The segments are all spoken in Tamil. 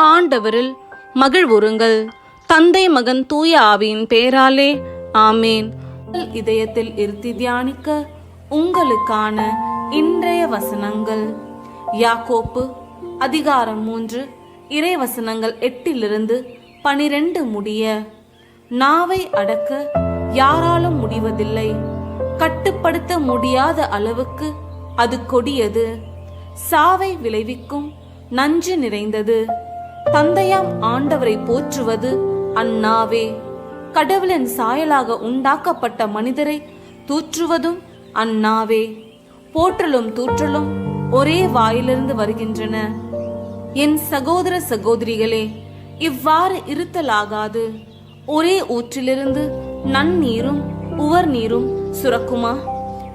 ஆண்டவரில் மகிழ்வுறுங்கள். தந்தை மகன் தூய ஆவியின் பேராலே ஆமேன். இதயத்தில் இருத்தி தியானிக்க உங்களுக்கான இன்றைய வசனங்கள். யாக்கோப்பு அதிகாரம் மூன்று இறை வசனங்கள் எட்டிலிருந்து பனிரெண்டு முடிய நாவை அடக்க யாராலும் முடிவதில்லை. கட்டுப்படுத்த முடியாத அளவுக்கு அது கொடியது. சாவை விளைவிக்கும் நஞ்சு நிறைந்தது. தந்தையாம் ஆண்டவரை போற்றுவது அண்ணாவே கடவுளின் சாயலாக உண்டாக்கப்பட்ட மனிதரை தூற்றுவதும் அண்ணாவே போற்றலும் தூற்றலும் ஒரே வாயிலிருந்து வருகின்றன. என் சகோதர சகோதரிகளே இவ்வாறு இருத்தலாகாது. ஒரே ஊற்றிலிருந்து நன்னீரும் உவர் நீரும் சுரக்குமா?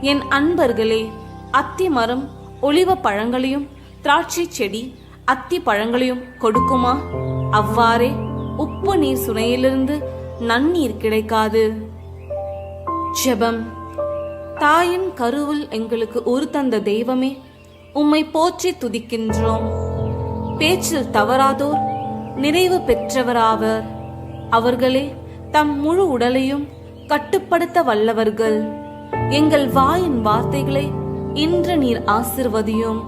என் அன்பர்களே அத்தி மரம் ஒளிவ பழங்களையும் திராட்சை செடி அத்தி பழங்களையும் கொடுக்குமா? அவ்வாறே உப்பு நீர் சுனையிலிருந்து நன்னீர் கிடைக்காது. ஜெபம். தாயின் கருவில் எங்களுக்கு ஒரு தந்த தெய்வமே உம்மை போற்றி துதிக்கின்றோம். பேச்சில் தவறாதோர் நிறைவு பெற்றவராவர். அவர்களே தம் முழு உடலையும் கட்டுப்படுத்த வல்லவர்கள். எங்கள் வாயின் வார்த்தைகளை இன்று நீர் ஆசிர்வதியும்.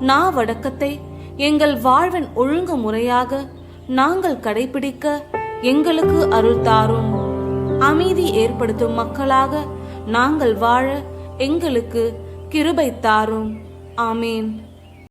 நாவடக்கத்தை எங்கள் வாழ்வின் ஒழுங்கு முறையாக நாங்கள் கடைபிடிக்க எங்களுக்கு அருள் தாரும். அமைதி ஏற்படுத்தும் மக்களாக நாங்கள் வாழ எங்களுக்கு கிருபை தாரும். ஆமீன்.